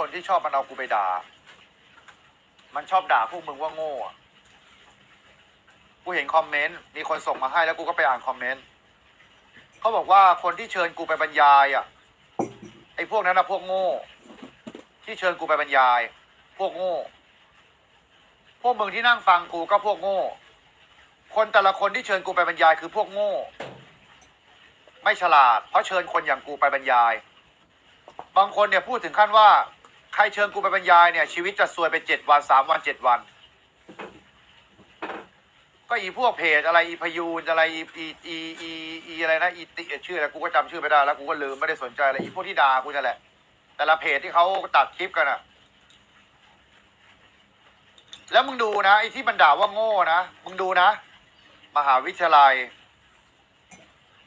คนที่ชอบมันเอากูไปด่า มันชอบด่าพวกมึงว่าโง่กูเห็นคอมเมนต์มีคนส่งมาให้แล้วกูก็ไปอ่านคอมเมนต์เขาบอกว่าคนที่เชิญกูไปบรรยายอะไอ้พวกนั้นนะพวกโง่ ที่เชิญกูไปบรรยาย พวกโง่ พวกมึงที่นั่งฟังกูก็พวกโง่ คนแต่ละคนที่เชิญกูไปบรรยายคือพวกโง่ ไม่ฉลาด เพราะเชิญคนอย่างกูไปบรรยาย บางคนเนี่ยพูดถึงขั้นว่า ใครเชิญกูไปบรรยายเนี่ย ชีวิตจะซวยไปเจ็ดวันสามวันเจ็ดวัน ก็อีพวกเพจอะไรอีพยูนอะไรอีอีอีอีอีอะไรนะอีติชื่ออะไรกูก็จำชื่อไม่ได้แล้วกูก็ลืมไม่ได้สนใจอะไรอีพวกที่ด่ากูนั่นแหละ แต่ละเพจที่เขาตัดคลิปกันอะแล้วมึงดูนะไอ้ที่มันด่าว่าโง่นะมึงดูนะ มหาวิทยาลัย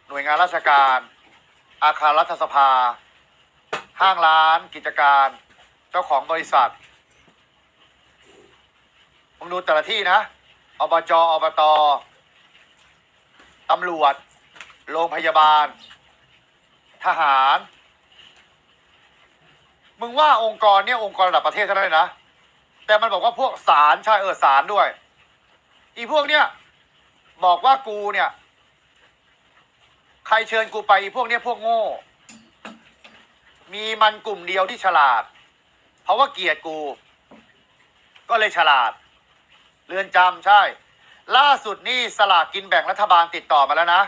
หน่วยงานราชการ อาคารรัฐสภา ห้างร้านกิจการ เจ้าของบริษัทมึงดูแต่ละที่นะอบจอบตตำรวจ โรงพยาบาล ทหาร มึงว่าองค์กรเนี่ยองค์กรระดับประเทศเท่านั้นเลยนะ แต่มันบอกว่าพวกศาลใช่เออศาลด้วย อีพวกเนี่ยบอกว่ากูเนี่ย ใครเชิญกูไปอีพวกเนี้ยพวกโง่ มีมันกลุ่มเดียวที่ฉลาด เพราะว่าเกลียดกู ก็เลยฉลาด เรือนจำใช่ ล่าสุดนี่สลากกินแบ่งรัฐบาลติดต่อมาแล้วนะ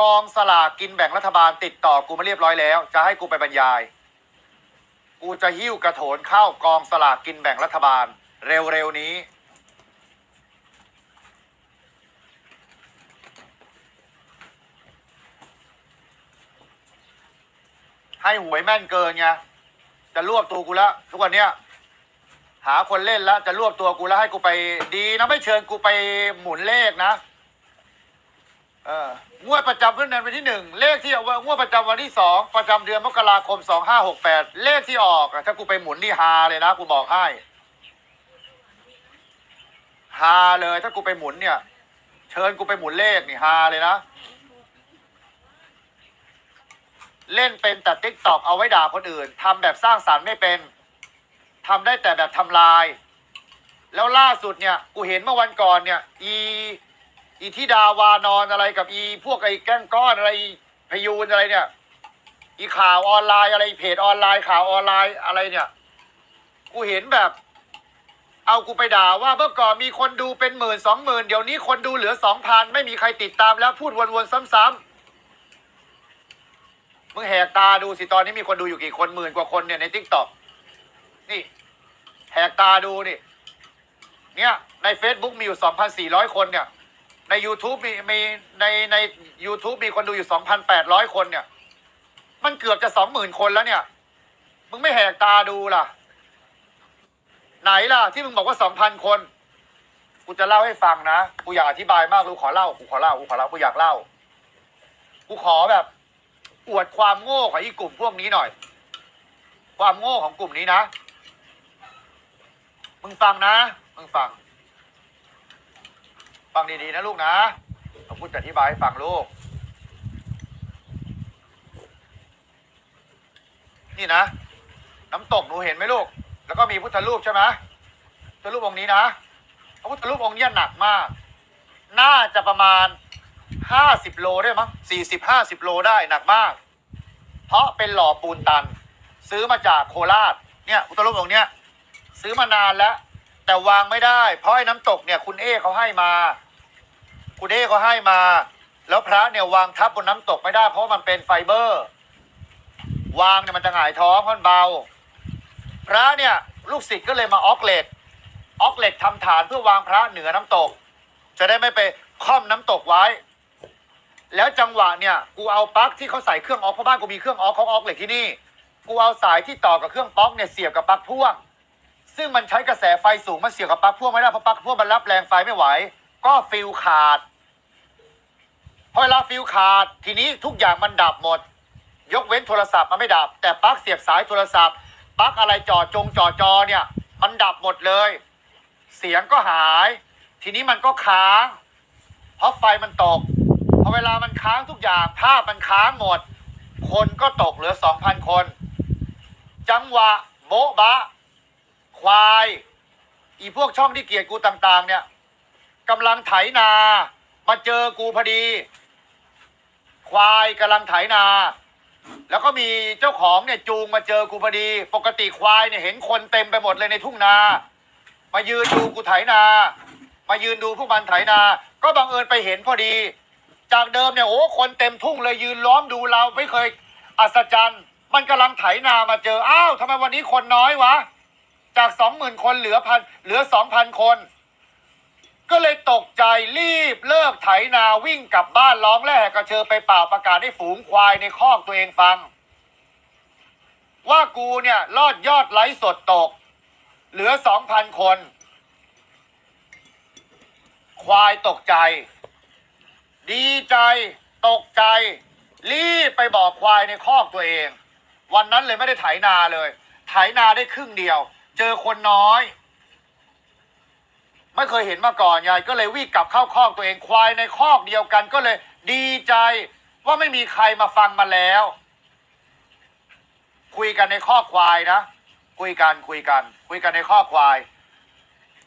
กองสลากกินแบ่งรัฐบาลติดต่อกูมาเรียบร้อยแล้ว จะให้กูไปบรรยาย กูจะหิ้วกระโถนเข้ากองสลากกินแบ่งรัฐบาล เร็วๆนี้ให้หวยแม่นเกินไง จะรวบตัวกูแล้วทุกวันเนี้ยหาคนเล่นแล้วจะรวบตัวกูแล้วให้กูไป ดีนะไม่เชิญกูไปหมุนเลขนะเอองวดประจำขึ้นเดือนวันที่หนึ่งเลขที่เอาไว้งวดประจำวันที่สองประจำเดือนมกราคมสองห้าหกแปดเลขที่ออกถ้ากูไปหมุนนี่ฮาเลยนะกูบอกให้ฮาเลยถ้ากูไปหมุนเนี่ย เชิญกูไปหมุนเลขนี่ฮาเลยนะ เล่นเป็นแต่ติ๊กตอกเอาไว้ด่าคนอื่นทำแบบสร้างสรรค์ไม่เป็นทำได้แต่แบบทำลาย แล้วล่าสุดเนี่ยกูเห็นเมื่อวันก่อนเนี่ย อีอีที่ดาวานอนอะไรกับอี พวกไอ้แก้งก้อนอะไรพยูนอะไรเนี่ย อีข่าวออนไลน์อะไรเพจออนไลน์ข่าวออนไลน์อะไรเนี่ย กูเห็นแบบ เอากูไปด่าว่าเมื่อก่อนมีคนดูเป็นหมื่นสองหมื่นเดี๋ยวนี้คนดูเหลือสองพันไม่มีใครติดตามแล้วพูดวนๆซ้ำๆ มึงแหกตาดูสิตอนนี้มีคนดูอยู่กี่คนหมื่นกว่าคนเนี่ยในทิกตอกนี่ แหกตาดูนี่เนี่ยใน Facebook มีอยู่สองพันสี่ร้อยคนเนี่ย ใน YouTube มีมีในใน YouTube มีคนดูอยู่สองพันแปดร้อยคนเนี่ย มันเกือบจะสองหมื่นคนแล้วเนี่ย มึงไม่แหกตาดูล่ะ ไหนล่ะ ที่มึงบอกว่าสองพันคน กูจะเล่าให้ฟังนะ กูอยากอธิบายมากกูขอเล่า กูขอเล่า กูขอเล่า กูอยากเล่า กูขอแบบ อวดความโง่ของอีกลุ่มพวกนี้หน่อย ความโง่ของกลุ่มนี้นะ มึงฟังนะ มึงฟัง ฟังดีๆนะลูกนะผมพูดอธิบายให้ฟังลูก นี่นะ น้ำตกหนูเห็นไหมลูก แล้วก็มีพุทธรูปใช่ไหมพุทธรูปองค์นี้นะพระพุทธรูปองค์เนี้ยหนักมาก น่าจะประมาณ ห้าสิบโลได้มั้งสี่สิบห้าสิบโลได้หนักมาก เพราะเป็นหล่อปูนตัน ซื้อมาจากโคราชเนี่ยพุทธรูปองเนี้ยซื้อมานานแล้ว แต่วางไม่ได้ เพราะไอ้น้ำตกเนี่ยคุณเอเขาให้มา คุณเอเขาให้มา แล้วพระเนี่ยวางทับบนน้ำตกไม่ได้ เพราะมันเป็นไฟเบอร์ วางเนี่ยมันจะหงายท้องเพราะมันเบา พระเนี่ยลูกศิษย์ก็เลยมาออกเหล็กออกเหล็กทำฐานเพื่อวางพระเหนือน้ำตก จะได้ไม่ไปค่อมน้ำตกไว้ แล้วจังหวะเนี่ยกูเอาปลั๊กที่เขาใส่เครื่องออกเพราะบ้านกูมีเครื่องออกเขาออกเหล็กที่นี่ กูเอาสายที่ต่อกับเครื่องปลั๊กเนี่ยเสียบกับปลั๊กพ่วง ซึ่งมันใช้กระแสไฟสูงมันเสียบกับปลั๊กพ่วงไม่ได้เพราะปลั๊กพ่วงมันรับแรงไฟไม่ไหว ก็ฟิลขาดพอเวลาฟิลขาดทีนี้ทุกอย่างมันดับหมด ยกเว้นโทรศัพท์มันไม่ดับ แต่ปลั๊กเสียบสายโทรศัพท์ปลั๊กอะไรจอจงจอจอเนี่ย มันดับหมดเลย เสียงก็หาย ทีนี้มันก็ค้างเพราะไฟมันตก อเวลามันค้างทุกอย่างภาพมันค้างหมด คนก็ตกเหลือสองพันคน จังหวะโบ๊ะบะ ควาย อีพวกช่องที่เกลียดกูต่าง ๆ เนี่ยกำลังไถนา มาเจอกูพอดี ควายกำลังไถนา แล้วก็มีเจ้าของเนี่ยจูงมาเจอกูพอดี ปกติควายเนี่ยเห็นคนเต็มไปหมดเลยในทุ่งนา มายืนดูกูไถนา มายืนดูพวกมันไถนา ก็บังเอิญไปเห็นพอดี จากเดิมเนี่ยโอ้คนเต็มทุ่งเลยยืนล้อมดูเราไม่เคยอัศจรรย์ มันกำลังไถนามาเจออ้าวทำไมวันนี้คนน้อยวะ จากสองหมื่นคนเหลือพันเหลือสองพันคน ก็เลยตกใจรีบเลิกไถนาวิ่งกลับบ้านร้องแรกกระเชอไปเป่าประกาศให้ฝูงควายในคอกตัวเองฟัง ว่ากูเนี่ยลอดยอดไลฟ์สดตก เหลือสองพันคน ควายตกใจ ดีใจตกใจ รีบไปบอกควายในคอกตัวเอง วันนั้นเลยไม่ได้ไถนาเลยไถนาได้ครึ่งเดียว เจอคนน้อย ไม่เคยเห็นมาก่อนยายก็เลยวิ่งกลับเข้าคอกตัวเองควายในคอกเดียวกันก็เลยดีใจว่าไม่มีใครมาฟังมาแล้ว คุยกันในคอกควายนะ คุยกันคุยกัน คุยกันในคอกควาย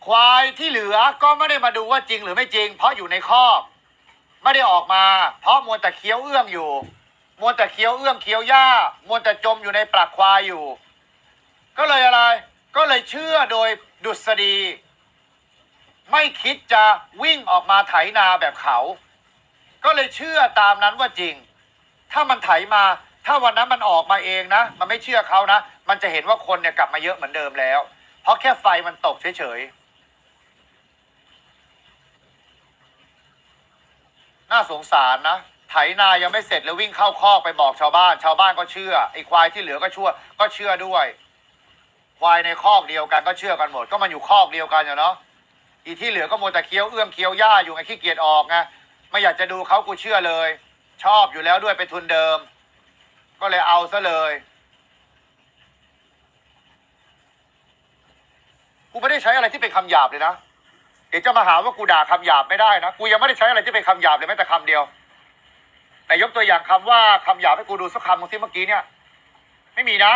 ควายที่เหลือก็ไม่ได้มาดูว่าจริงหรือไม่จริง เพราะอยู่ในคอก ไม่ได้ออกมา เพราะมัวแต่เคี้ยวเอื้องอยู่มัวแต่เคี้ยวเอื้องเคี้ยวหญ้ามัวแต่จมอยู่ในปลักควายอยู่ ก็เลยอะไร ก็เลยเชื่อโดยดุษฎี ไม่คิดจะวิ่งออกมาไถนาแบบเขา ก็เลยเชื่อตามนั้นว่าจริง ถ้ามันไถมา ถ้าวันนั้นมันออกมาเองนะ มันไม่เชื่อเขานะ มันจะเห็นว่าคนเนี่ยกลับมาเยอะเหมือนเดิมแล้ว เพราะแค่ไฟมันตกเฉยๆ น่าสงสารนะ ไถนายังไม่เสร็จแล้ววิ่งเข้าคอกไปบอกชาวบ้าน ชาวบ้านก็เชื่อไอ้ควายที่เหลือก็ชั่วก็เชื่อด้วย ควายในคอกเดียวกันก็เชื่อกันหมด ก็มันอยู่คอกเดียวกันอยู่เนาะอีที่เหลือก็มัวแต่เคี้ยวเอื้อมเคี้ยวหญ้าอยู่ไงขี้เกียจออกไงไม่อยากจะดูเขากูเชื่อเลย ชอบอยู่แล้วด้วยเป็นทุนเดิม ก็เลยเอาซะเลยกูไม่ได้ใช้อะไรที่เป็นคำหยาบเลยนะ เดี๋ยวจะมาหาว่ากูด่าคำหยาบไม่ได้นะ กูยังไม่ได้ใช้อะไรที่เป็นคำหยาบเลยแม้แต่คำเดียวแต่ยกตัวอย่างคำว่าคำหยาบให้กูดูสักคำหนึ่งสิเมื่อกี้เนี่ย ไม่มีนะ